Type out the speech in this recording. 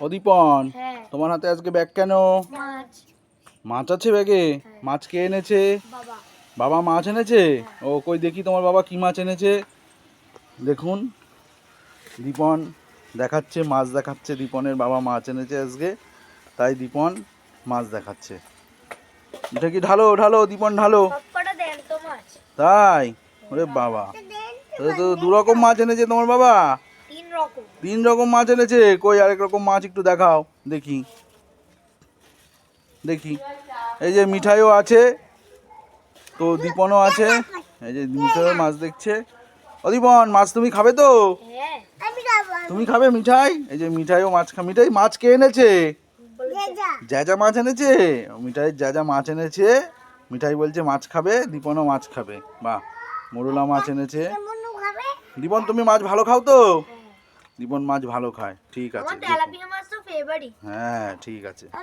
অদীপন হ্যাঁ। তোমার হাতে আজকে ব্যাগ কেন? মাছ। আছে ব্যাগে? মাছ কে এনেছে? বাবা। মাছ এনেছে? ও কই দেখি তোমার বাবা কি মাছ এনেছে? দেখুন। দীপন দেখাচ্ছে মাছ দেখাচ্ছে। দীপনের বাবা মাছ এনেছে আজকে। তাই দীপন মাছ দেখাচ্ছে। এটা কি ঢালো? ঢালো দীপন ঢালো। তাই? ওরে বাবা। তো দু রকম মাছ এনেছে তোমার বাবা। রকম তিন রকম মাছ এনেছে? কই আরেক রকম মাছ একটু দেখাও দেখি। দেখি। এই যে মিঠাইও আছে তো দীপনও আছে। এই যে মিঠাইও মাছ দেখছে। ও দীপন মাছ তুমি খাবে তো? হ্যাঁ। তুমি খাবে মিঠাই? এই যে মিঠাইও মাছ খা মিঠাই মাছ কে এনেছে? যা মাছ এনেছে? মিঠাই যা মাছ এনেছে। মিঠাই বলছে মাছ খাবে দীপনও মাছ খাবে। বাহ মোরলা মাছ এনেছে। দীপন তুমি মাছ ভালো খাও তো? দীপন মাছ ভালো খায় ঠিক আছে হ্যাঁ ঠিক আছে।